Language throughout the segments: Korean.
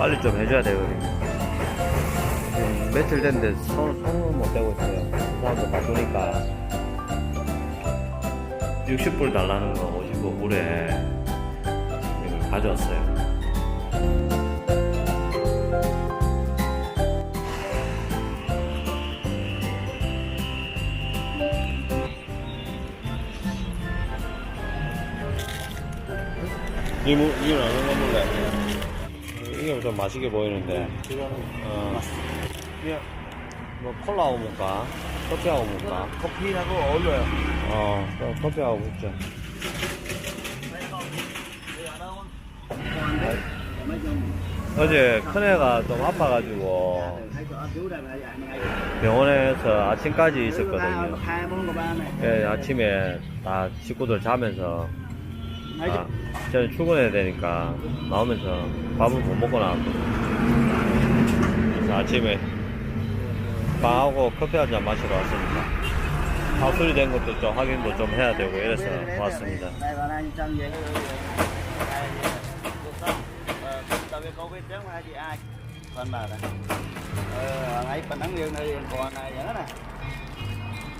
빨리 좀 해줘야 되거든요. 지금 며칠 됐는데 손, 손을 못 대고 있어요. 사람도 바쁘니까. 60불 달라는 거 55불에 이걸 가져왔어요. 이, 무, 이건 어느 거 몰래? 이게 좀 맛있게 보이는데. 어. 이게 뭐 콜라하고 먹까? 커피하고 먹까? 커피하고 어울려요. 어, 그럼 커피하고 먹자. 어제 큰애가 좀 아파가지고 병원에서 아침까지 있었거든요. này. 예, 아침에 다 식구들 자면서 아, 저는 출근해야 되니까 나오면서 밥을 못 먹고 나왔거든요. 그래서 아침에 빵하고 커피 한 잔 마시러 왔습니다. 파술이 된 것도 좀 확인도 좀 해야 되고 이래서 왔습니다. Con bà này. Ờ, ấy phần nắng liêu này còn này nhớ. Này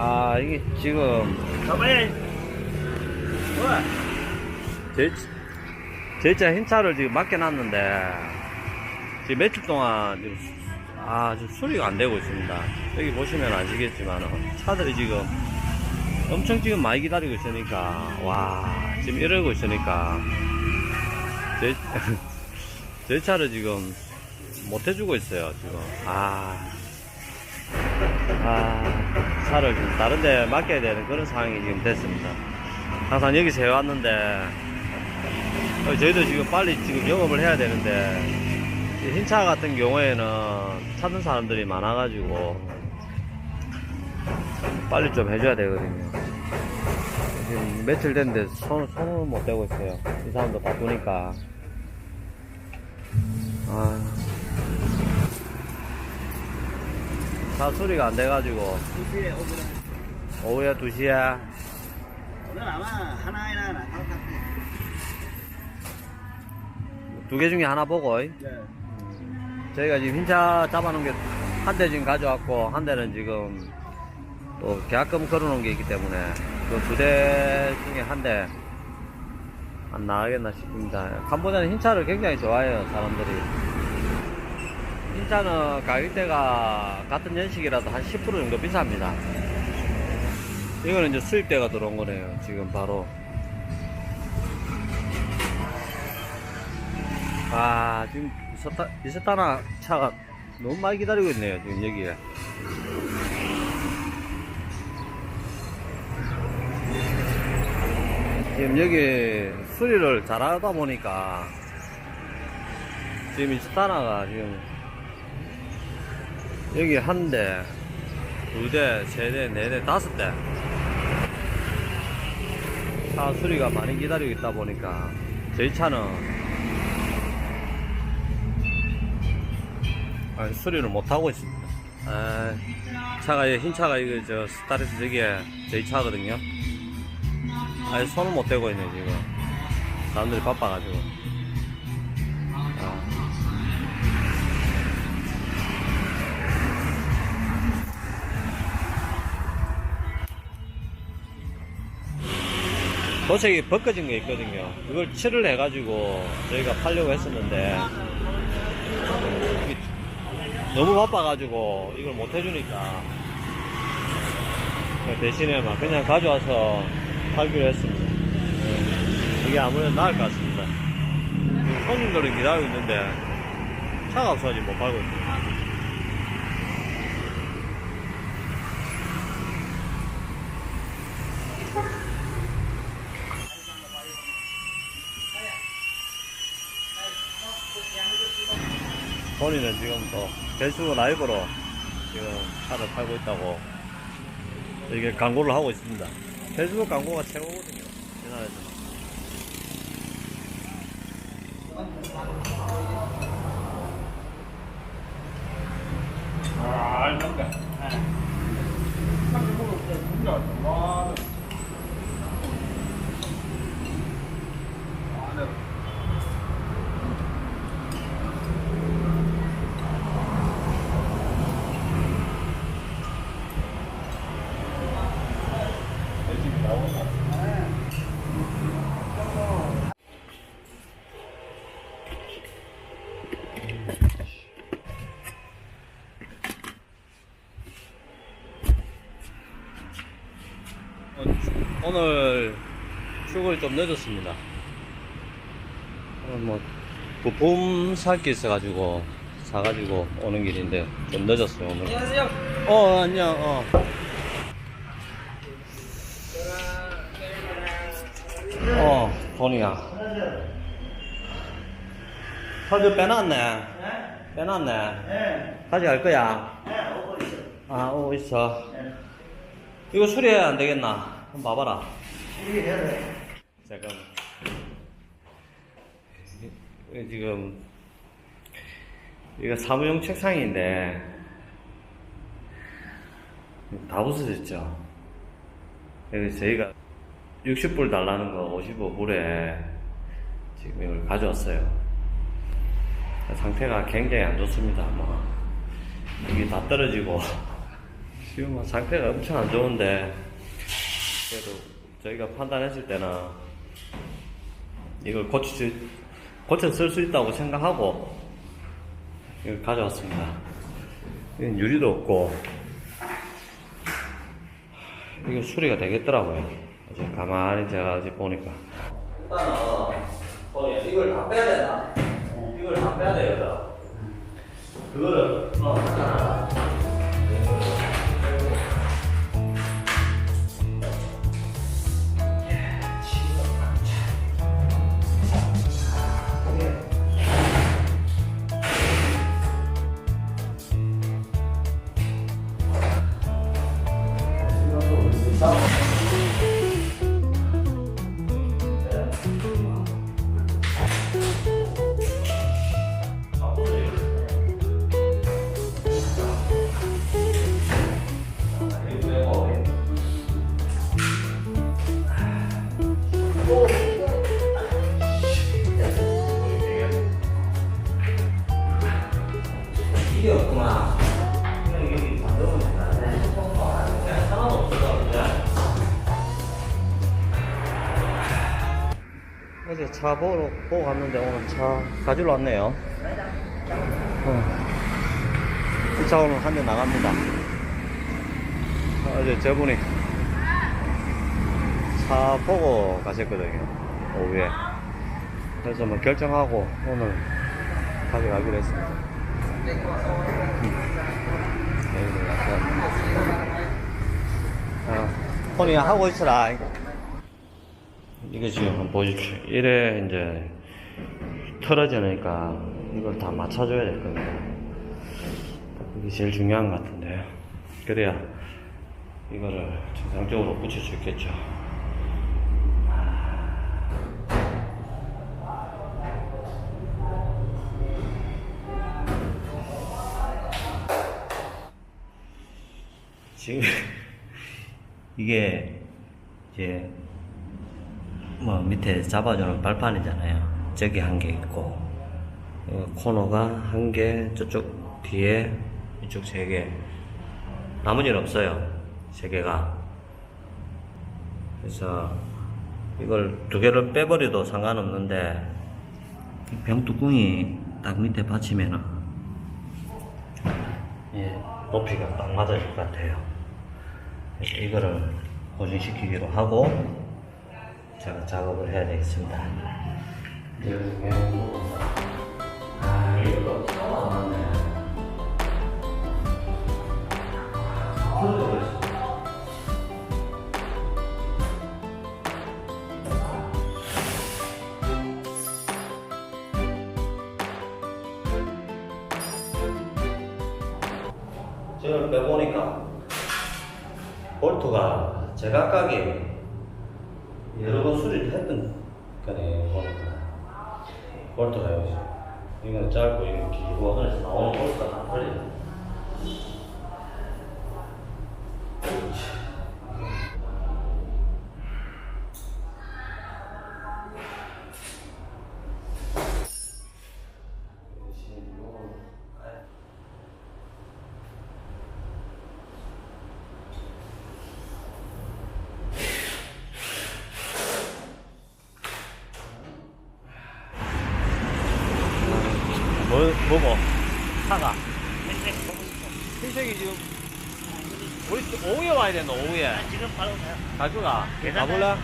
아 이게 지금 in. Ủa? 제, 제차 흰 차를 지금 맡겨놨는데 지금 며칠 동안 지금 아 지금 수리가 안 되고 있습니다. 여기 보시면 아시겠지만 차들이 지금 엄청 지금 많이 기다리고 있으니까 와 지금 이러고 있으니까 제, 제 차를 지금 못 해주고 있어요 지금 아, 아 차를 지금 다른 데 맡겨야 되는 그런 상황이 지금 됐습니다 항상 여기서 해왔는데 어, 저희도 지금 빨리 지금 영업을 해야 되는데 이 흰차 같은 경우에는 찾는 사람들이 많아가지고 빨리 좀 해줘야 되거든요. 지금 며칠 됐는데 손, 손을 못 대고 있어요. 이 사람도 바쁘니까. 아. 차 수리가 안 돼가지고 Đi phía open. 오후에 2시에 Nó làm á, hai nay nè, không thật. 두개 중에 하나 보고 Dạ. 저희가 지금 흰차 잡아놓은 게 한 대 지금 가져왔고 한 대는 지금 또 계약금 걸어놓은 게 있기 때문에 그 두 대 중에 한 대 안 나가겠나 싶습니다. 캄보디아는 흰차를 굉장히 좋아해요 사람들이. 흰차는 가격대가 같은 연식이라도 한 10% 정도 비쌉니다. 이거는 이제 수입대가 들어온 거네요. 지금 바로. 아, 지금 이스타, 이스타나 차가 너무 많이 기다리고 있네요, 지금 여기에. 지금 여기 수리를 잘하다 보니까 지금 이스타나가 지금 여기 한 대, 두 대, 세 대, 네 대, 다섯 대. 차 수리가 많이 기다리고 있다 보니까 저희 차는 아, 수리를 못 하고 있습니다. 아, 차가 흰 차가 이거 저 스타레스 저기에 저희 차거든요. 아, 손을 못 대고 있네 지금. 사람들이 바빠가지고. 도색이 벗겨진 게 있거든요. 그걸 칠을 해가지고 저희가 팔려고 했었는데 너무 바빠가지고 이걸 못 해주니까 대신에 막 그냥 가져와서 팔기로 했습니다. 네. 이게 아무래도 나을 것 같습니다. 지금 손님들이 기다리고 있는데 차가 없어가지고 못 팔고 있어요. 본인은 지금 또 배수 라이브로 지금 차를 팔고 있다고 이게 광고를 하고 있습니다. 페이스북 광고가 최고거든요. 우리나라에서. 아, 알겠다. 오늘 출근이 좀 늦었습니다. 오늘 뭐 부품 살 게 있어가지고 사가지고 오는 길인데 좀 늦었어요 오늘. 안녕하세요. 어 안녕. 어. 어 돈이야. 카드 빼놨네. 빼놨네. 네. 가져갈 거야. 네, 오고 있어. 아 오고 있어. 이거 수리해야 안 되겠나? 한번 봐봐라. 잠깐. 지금 이거 사무용 책상인데 다 부서졌죠. 그래서 저희가 60불 달라는 거 55불에 지금 이걸 가져왔어요. 상태가 굉장히 안 좋습니다. 뭐 이게 다 떨어지고 지금 뭐 상태가 엄청 안 좋은데 그래도 저희가 판단했을 때는 이걸 고쳐, 고쳐 쓸 수 있다고 생각하고 이걸 가져왔습니다. 이건 유리도 없고 이거 수리가 되겠더라고요. 어제 가만히 제가 어제 보니까. 일단은 이걸 다 빼야 된다. 이걸 다 빼야 되거든. 그거를 어, 어제 차 보러, 보고 갔는데 오늘 차 가지러 왔네요. 어. 이차 오늘 한 대 나갑니다. 어제 저분이 차 보고 가셨거든요. 오후에. 그래서 뭐 결정하고 오늘 가져가기로 했습니다. 여기도 약간 아, 폰이 하고 있어라 이거 지금 보십시오 이래 이제 틀어지니까 이걸 다 맞춰줘야 될 겁니다. 그게 제일 중요한 것 같은데요 그래야 이거를 정상적으로 붙일 수 있겠죠. 지금 이게 이제 뭐 밑에 잡아주는 발판이잖아요. 저기 한 개 있고 어, 코너가 한 개, 저쪽 뒤에 이쪽 세 개. 나머지는 없어요. 세 개가. 그래서 이걸 두 개를 빼버려도 상관없는데 이 병뚜껑이 딱 밑에 받치면은 예, 높이가 딱 맞아질 것 같아요. 이거를 고정시키기로 하고 제가 작업을 해야 되겠습니다. 아 이거. 지금 빼보니까 볼트가 제각각이 여러 번 수리를 했던 거네 보니까 볼트가 여기 이거는 짧고 이거는 길고 그래서 나오는 볼트가 다 틀리 네 뭐, 뭐, 뭐? 차가. 흰색이 지금, 우리 또 오후에 와야 되노, 오후에. 지금 바로 가요. 가져가. 계산해. 가볼래?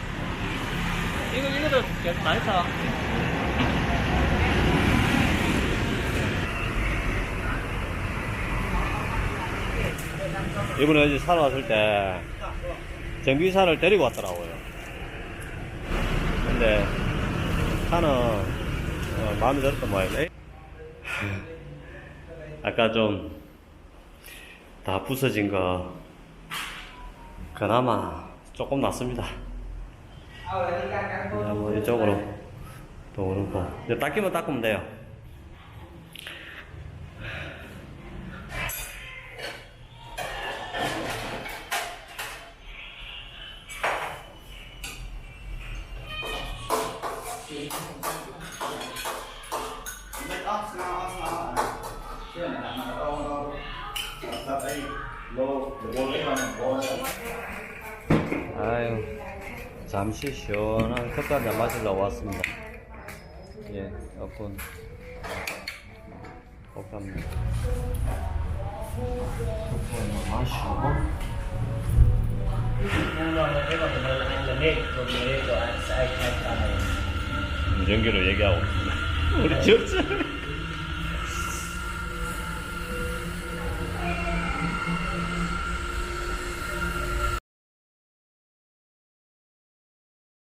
이거, 이거도 계속 많이 사. 이번에 어제 사러 왔을 때, 정비사를 데리고 왔더라고요. 근데, 차는, 어, 마음에 들었던 모양이네. 아까 좀 다 부서진 거 그나마 조금 낫습니다. 뭐 이쪽으로 또 그렇고 이제 닦이면 닦으면 돼요. 아유 잠시 시원한 커피 한잔 마시려고 왔습니다. 예, 여분 커피 한잔 커피 한잔 마시고 전기로 얘기하고. 우리 지었지?